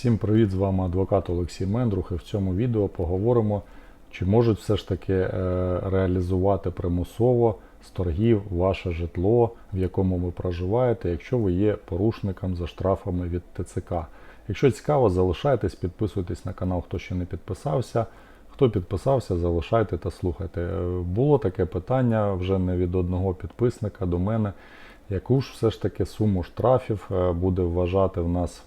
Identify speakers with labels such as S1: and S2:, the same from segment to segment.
S1: Всім привіт! З вами адвокат Олексій Мендрух. І в цьому відео поговоримо, чи можуть все ж таки е, реалізувати примусово з торгів ваше житло, в якому ви проживаєте, якщо ви є порушником за штрафами від ТЦК. Якщо цікаво, залишайтесь, підписуйтесь на канал, хто ще не підписався. Хто підписався, залишайте та слухайте. Е, Було таке питання вже не від одного підписника до мене. Яку ж все ж таки суму штрафів е, буде вважати в нас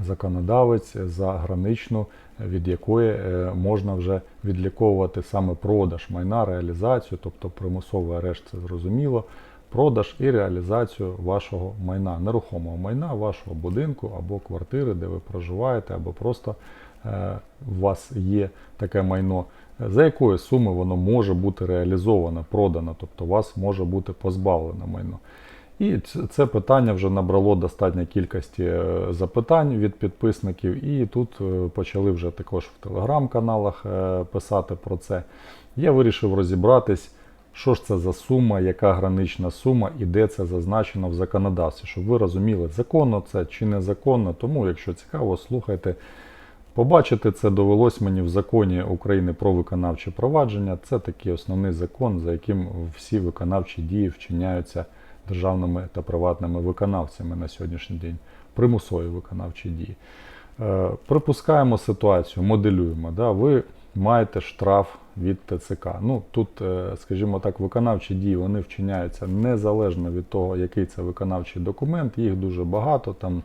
S1: законодавець за граничну, від якої е, можна вже відліковувати саме продаж майна, реалізацію, тобто примусовий арешт, це зрозуміло, продаж і реалізацію вашого майна, нерухомого майна, вашого будинку або квартири, де ви проживаєте, або просто е, у вас є таке майно, за якої суми воно може бути реалізовано, продано, тобто вас може бути позбавлено майно. І це питання вже набрало достатньо кількості е, запитань від підписників, і тут е, почали вже також в телеграм-каналах е, писати про це. Я вирішив розібратись, що ж це за сума, яка гранична сума і де це зазначено в законодавстві, щоб ви розуміли, законно це чи незаконно. Тому, якщо цікаво, слухайте. Побачити це довелось мені в законі України про виконавче провадження. Це такий основний закон, за яким всі виконавчі дії вчиняються державними та приватними виконавцями на сьогоднішній день. Примусові виконавчі дії. Е, припускаємо ситуацію, моделюємо. Да? Ви маєте штраф від ТЦК. Ну, тут, е, скажімо так, виконавчі дії вони вчиняються незалежно від того, який це виконавчий документ. Їх дуже багато. Там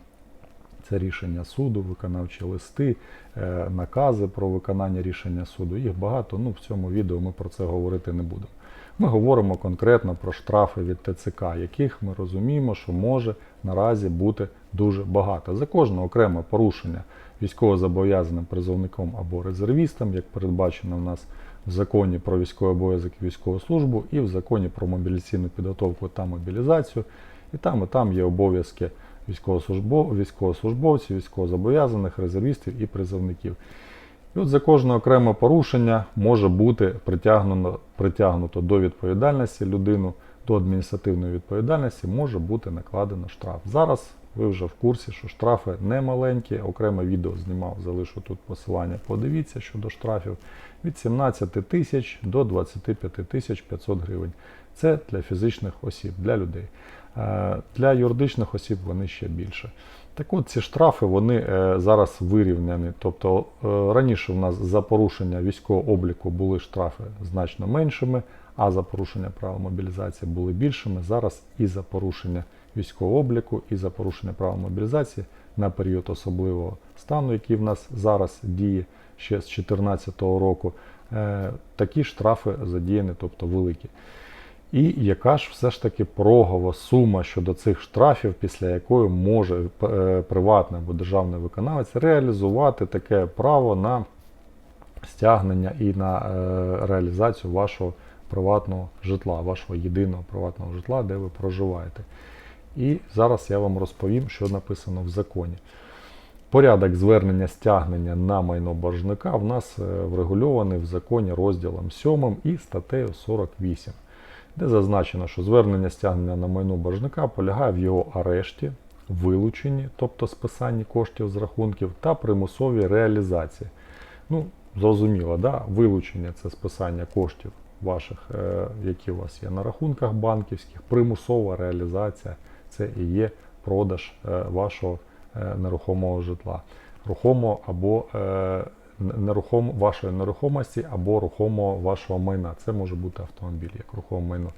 S1: це рішення суду, виконавчі листи, е, накази про виконання рішення суду. Їх багато. Ну, в цьому відео ми про це говорити не будемо. Ми говоримо конкретно про штрафи від ТЦК, яких ми розуміємо, що може наразі бути дуже багато. За кожне окреме порушення військовозобов'язаним призовником або резервістом, як передбачено в нас в законі про військовий обов'язок і військову службу, і в законі про мобілізаційну підготовку та мобілізацію. І там, і там є обов'язки військовослужбов- військовослужбовців, військовозобов'язаних, резервістів і призовників. І от за кожне окреме порушення може бути притягнуто, притягнуто до відповідальності людину, до адміністративної відповідальності може бути накладено штраф. Зараз ви вже в курсі, що штрафи не маленькі. Окреме відео знімав, залишу тут посилання. Подивіться щодо штрафів від 17 тисяч до 25 тисяч 500 гривень. Це для фізичних осіб, для людей. Е, Для юридичних осіб вони ще більше. Так от ці штрафи вони е, зараз вирівняні. Тобто е, раніше в нас за порушення військового обліку були штрафи значно меншими, а за порушення правил мобілізації були більшими. Зараз і за порушення військового обліку, і за порушення правил мобілізації на період особливого стану, який в нас зараз діє ще з 2014 року, такі штрафи задіяні, тобто великі. І яка ж все ж таки порогова сума щодо цих штрафів, після якої може е, приватний або державний виконавець реалізувати таке право на стягнення і на е, реалізацію вашого приватного житла, вашого єдиного приватного житла, де ви проживаєте. І зараз я вам розповім, що написано в законі. Порядок звернення стягнення на майно боржника в нас е, врегульований в законі розділом 7 і статтею 48 де зазначено, що звернення стягнення на майно боржника полягає в його арешті, вилученні, тобто списанні коштів з рахунків, та примусовій реалізації. Ну, зрозуміло, да? вилучення це списання коштів ваших, е, які у вас є на рахунках банківських, примусова реалізація це і є продаж е, вашого е, нерухомого житла, рухомого або нерухом, вашої нерухомості або рухомого вашого майна. Це може бути автомобіль як рухоме майно.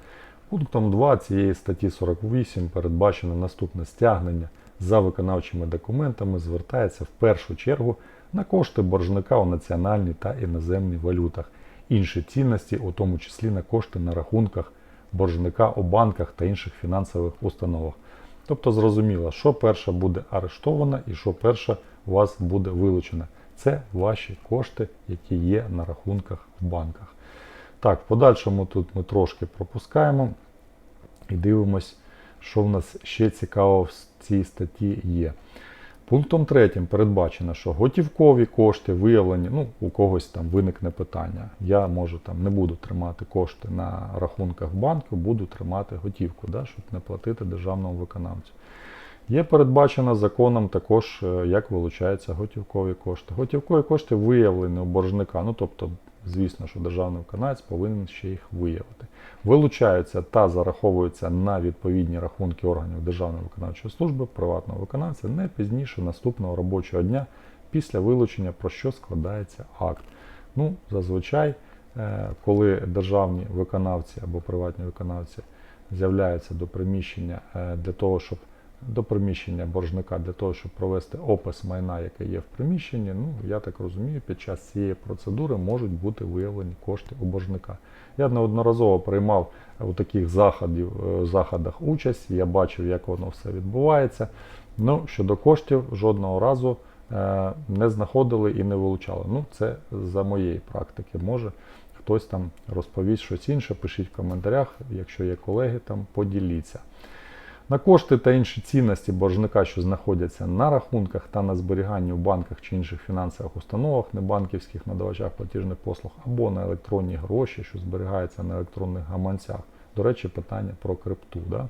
S1: Пунктом 2 цієї статті 48 передбачено наступне стягнення за виконавчими документами звертається в першу чергу на кошти боржника у національній та іноземній валютах, інші цінності, у тому числі на кошти на рахунках боржника у банках та інших фінансових установах. Тобто зрозуміло, що перше буде арештовано і що перше у вас буде вилучено. Це ваші кошти, які є на рахунках в банках. Так, в подальшому тут ми трошки пропускаємо і дивимось, що в нас ще цікаво в цій статті є. Пунктом третім передбачено, що готівкові кошти виявлені, ну, у когось там виникне питання. Я можу там не буду тримати кошти на рахунках банку, буду тримати готівку, да, щоб не платити державному виконавцю. Є передбачено законом також, е, як вилучаються готівкові кошти. Готівкові кошти виявлені у боржника. Ну тобто, звісно, що державний виконавець повинен ще їх виявити. Вилучаються та зараховуються на відповідні рахунки органів Державної виконавчої служби приватного виконавця не пізніше наступного робочого дня після вилучення, про що складається акт. Ну, зазвичай, е, коли державні виконавці або приватні виконавці з'являються до приміщення е, для того, щоб до приміщення боржника для того, щоб провести опис майна, яке є в приміщенні, ну я так розумію, під час цієї процедури можуть бути виявлені кошти у боржника. Я неодноразово приймав у таких заходів, е, заходах участь, я бачив, як воно все відбувається. Ну, щодо коштів, жодного разу е, не знаходили і не вилучали. Ну, це за моєї практики. Може хтось там розповість щось інше, пишіть в коментарях, якщо є колеги, там поділіться. На кошти та інші цінності боржника, що знаходяться на рахунках та на зберіганні у банках чи інших фінансових установах, небанківських надавачах платіжних послуг або на електронні гроші, що зберігаються на електронних гаманцях. До речі, питання про крипту. Да?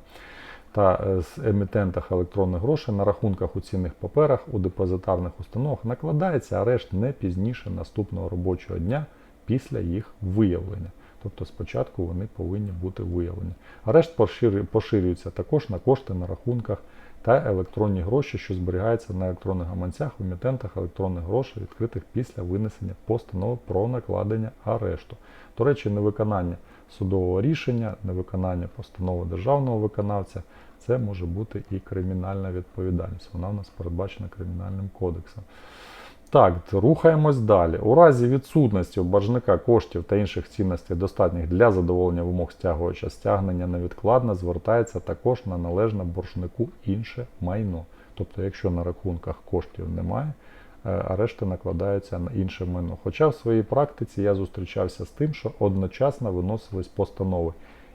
S1: Та е, з емітентах електронних грошей на рахунках у цінних паперах у депозитарних установах накладається арешт не пізніше наступного робочого дня після їх виявлення. Тобто спочатку вони повинні бути виявлені. Арешт поширюється також на кошти на рахунках та електронні гроші, що зберігаються на електронних гаманцях емітентах електронних грошей, відкритих після винесення постанови про накладення арешту. До речі, невиконання судового рішення, невиконання постанови державного виконавця це може бути і кримінальна відповідальність. Вона в нас передбачена кримінальним кодексом. Так, рухаємось далі. У разі відсутності у боржника коштів та інших цінностей, достатніх для задоволення вимог стягувача, стягнення невідкладно звертається також на належне боржнику інше майно. Тобто, якщо на рахунках коштів немає, е, арешти накладаються на інше майно. Хоча в своїй практиці я зустрічався з тим, що одночасно виносились постанови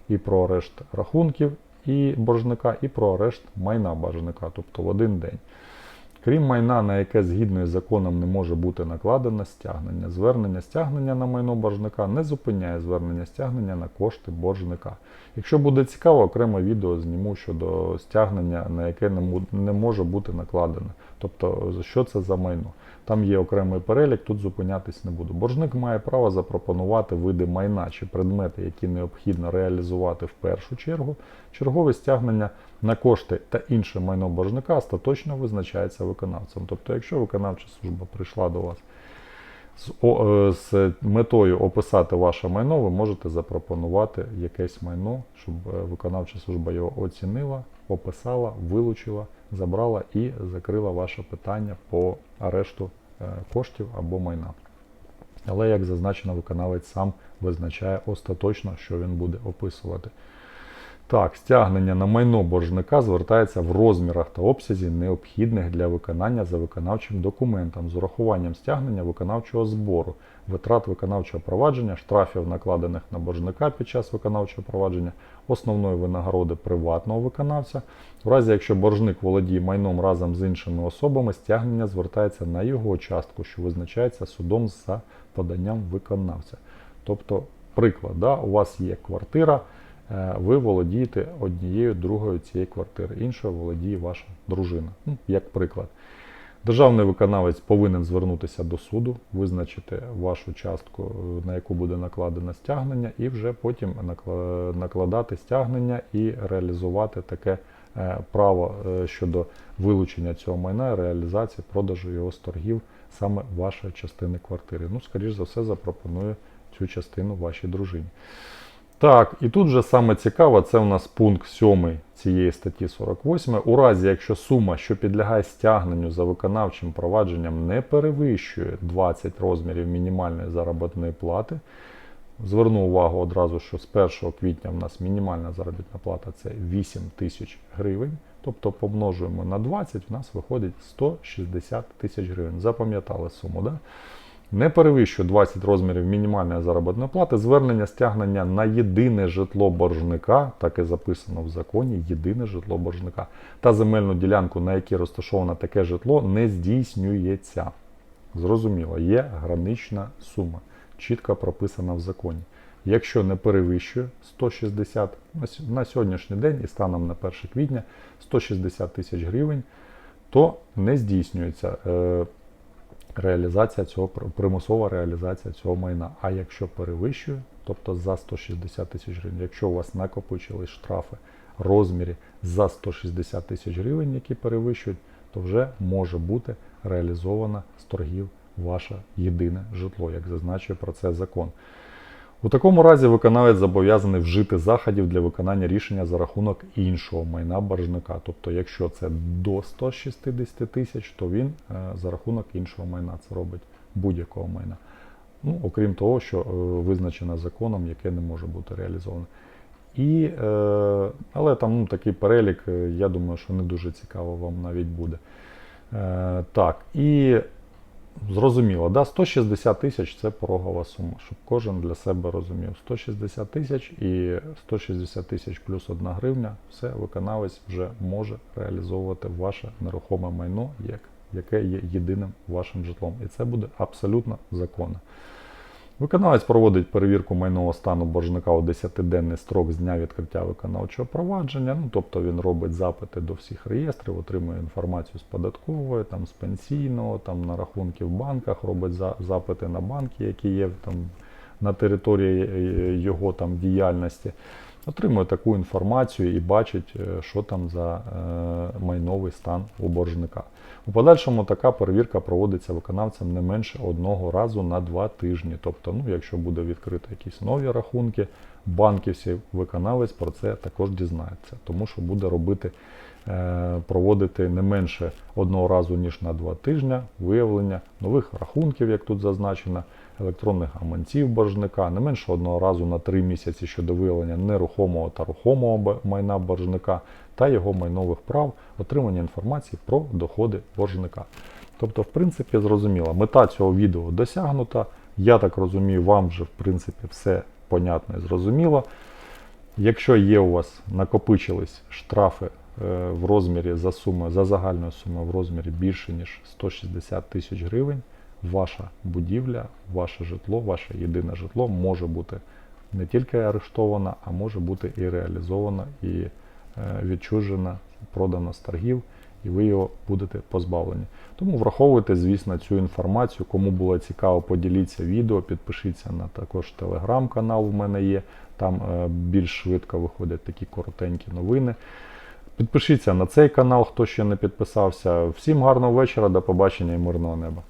S1: і про арешт рахунків і боржника, і про арешт майна боржника, тобто в один день. Крім майна, на яке згідно із законом не може бути накладено стягнення. Звернення стягнення на майно боржника не зупиняє звернення стягнення на кошти боржника. Якщо буде цікаво, окреме відео зніму щодо стягнення, на яке не може бути накладено. Тобто, що це за майно. Там є окремий перелік, тут зупинятись не буду. Боржник має право запропонувати види майна чи предмети, які необхідно реалізувати в першу чергу. Чергове стягнення на кошти та інше майно боржника остаточно визначається виконавцем. Тобто, якщо виконавча служба прийшла до вас з, о- е, з метою описати ваше майно, ви можете запропонувати якесь майно, щоб е, виконавча служба його оцінила, описала, вилучила, забрала і закрила ваше питання по арешту е, коштів або майна. Але, як зазначено, виконавець сам визначає остаточно, що він буде описувати. Так, стягнення на майно боржника звертається в розмірах та обсязі, необхідних для виконання за виконавчим документом, з урахуванням стягнення виконавчого збору, витрат виконавчого провадження, штрафів, накладених на боржника під час виконавчого провадження, основної винагороди приватного виконавця. В разі, якщо боржник володіє майном разом з іншими особами, стягнення звертається на його частку, що визначається судом за поданням виконавця. Тобто, приклад, да, у вас є квартира. Е, ви володієте однією другою цієї квартири, іншою володіє ваша дружина. Ну, як приклад. Державний виконавець повинен звернутися до суду, визначити вашу частку, е, на яку буде накладено стягнення, і вже потім накладати стягнення і реалізувати таке е, право щодо вилучення цього майна, реалізації, продажу його з торгів саме вашої частини квартири. Ну, скоріш за все, запропонує цю частину вашій дружині. Так, і тут же саме цікаво, це у нас пункт 7 цієї статті 48. У разі, якщо сума, що підлягає стягненню за виконавчим провадженням, не перевищує 20 розмірів мінімальної заробітної плати. Зверну увагу одразу, що з 1 квітня в нас мінімальна заробітна плата це 8 тисяч гривень. Тобто помножуємо на 20, в нас виходить 160 тисяч гривень. Запам'ятали суму, да? Не перевищує 20 розмірів мінімальної заробітної плати, звернення стягнення на єдине житло боржника, так і записано в законі, єдине житло боржника, та земельну ділянку, на якій розташоване таке житло, не здійснюється. Зрозуміло, є гранична сума, чітко прописана в законі. якщо не перевищує 160 на сьогоднішній день і станом на 1 квітня 160 тисяч гривень, то не здійснюється е, реалізація цього пр- примусова реалізація цього майна. А якщо перевищує, тобто за 160 тисяч гривень, якщо у вас накопичились штрафи в розмірі за 160 тисяч гривень, які перевищують, то вже може бути реалізована з торгів ваше єдине житло, як зазначує про це закон. У такому разі виконавець зобов'язаний вжити заходів для виконання рішення за рахунок іншого майна боржника. Тобто, якщо це до 160 тисяч, то він е, за рахунок іншого майна це робить будь-якого майна. Ну, окрім того, що е, визначено законом, яке не може бути реалізоване. І, е, але там ну, такий перелік, я думаю, що не дуже цікаво вам навіть буде. Так, і зрозуміло, да, 160 тисяч це порогова сума, щоб кожен для себе розумів. 160 тисяч і 160 тисяч плюс 1 гривня, все, виконавець вже може реалізовувати ваше нерухоме майно, як, яке є єдиним вашим житлом. І це буде абсолютно законно. Виконавець проводить перевірку майнового стану боржника у 10-денний строк з дня відкриття виконавчого провадження. Ну, тобто він робить запити до всіх реєстрів, отримує інформацію з податкової, там, з пенсійного, там, на рахунки в банках, робить за, запити на банки, які є там, на території е, його там, діяльності. Отримує таку інформацію і бачить, е, що там за е, майновий стан у боржника. У подальшому така перевірка проводиться виконавцем не менше одного разу на два тижні. Тобто, ну, якщо буде відкрито якісь нові рахунки, банківський виконавець про це також дізнається, тому що буде робити, е, проводити не менше одного разу, ніж на два тижні виявлення нових рахунків, як тут зазначено, електронних гаманців боржника, не менше одного разу на три місяці щодо виявлення нерухомого та рухомого майна боржника та його майнових прав, отримання інформації про доходи боржника. Тобто, в принципі, зрозуміло, мета цього відео досягнута. Я так розумію, вам вже в принципі все понятно і зрозуміло. Якщо є у вас накопичились штрафи е, в розмірі за сумою, за загальною сумою в розмірі більше ніж 160 тисяч гривень, ваша будівля, ваше житло, ваше єдине житло може бути не тільки арештована, а може бути і реалізована, і е, відчужена, продана з торгів, і ви його будете позбавлені. Тому враховуйте, звісно, цю інформацію. Кому було цікаво, поділіться відео, підпишіться на також телеграм-канал. У мене є. Там е, більш швидко виходять такі коротенькі новини. Підпишіться на цей канал, хто ще не підписався. Всім гарного вечора, до побачення і мирного неба.